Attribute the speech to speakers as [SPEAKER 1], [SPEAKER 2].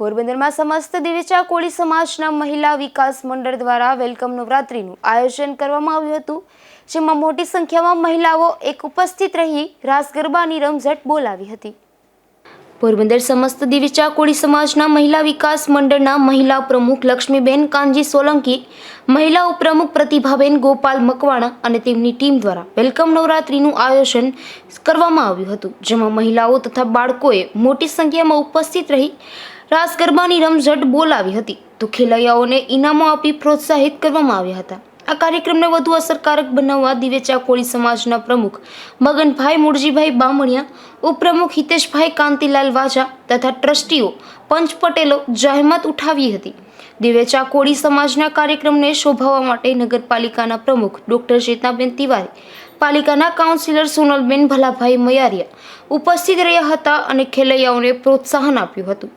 [SPEAKER 1] પોરબંદરમાં સમસ્ત દિવેચા કોળી સમાજના મહિલા વિકાસ મંડળ દ્વારા વેલકમ નવરાત્રીનું આયોજન કરવામાં આવ્યું હતું, જેમાં મોટી સંખ્યામાં મહિલાઓ એક ઉપસ્થિત રહી રાસ ગરબાની રમઝટ બોલાવી હતી. પોરબંદર સમસ્ત દિવિચા કોળી સમાજના મહિલા વિકાસ મંડળના મહિલા પ્રમુખ લક્ષ્મીબેન કાનજી સોલંકી, મહિલા ઉપપ્રમુખ પ્રતિભાબેન ગોપાલ મકવાણા અને તેમની ટીમ દ્વારા વેલકમ નવરાત્રીનું આયોજન કરવામાં આવ્યું હતું, જેમાં મહિલાઓ તથા બાળકોએ મોટી સંખ્યામાં ઉપસ્થિત રહી રાસ ગરબાની રમઝટ બોલાવી હતી. તો ખેલૈયાઓને ઇનામો આપી પ્રોત્સાહિત કરવામાં આવ્યા હતા. આ કાર્યક્રમને વધુ અસરકારક બનાવવા દિવેચા કોળી સમાજના પ્રમુખ મગનભાઈ મૂળજીભાઈ બામણિયા, ઉપપ્રમુખ હિતેશભાઈ કાંતિલાલ વાજા તથા ટ્રસ્ટીઓ પંચ પટેલો જહેમત ઉઠાવી હતી. દિવેચા કોળી સમાજના કાર્યક્રમને શોભાવવા માટે નગરપાલિકાના પ્રમુખ ડોક્ટર ચેતનાબેન તિવારી, પાલિકાના કાઉન્સિલર સોનલબેન ભલાભાઈ મયારિયા ઉપસ્થિત રહ્યા હતા અને ખેલૈયાઓને પ્રોત્સાહન આપ્યું હતું.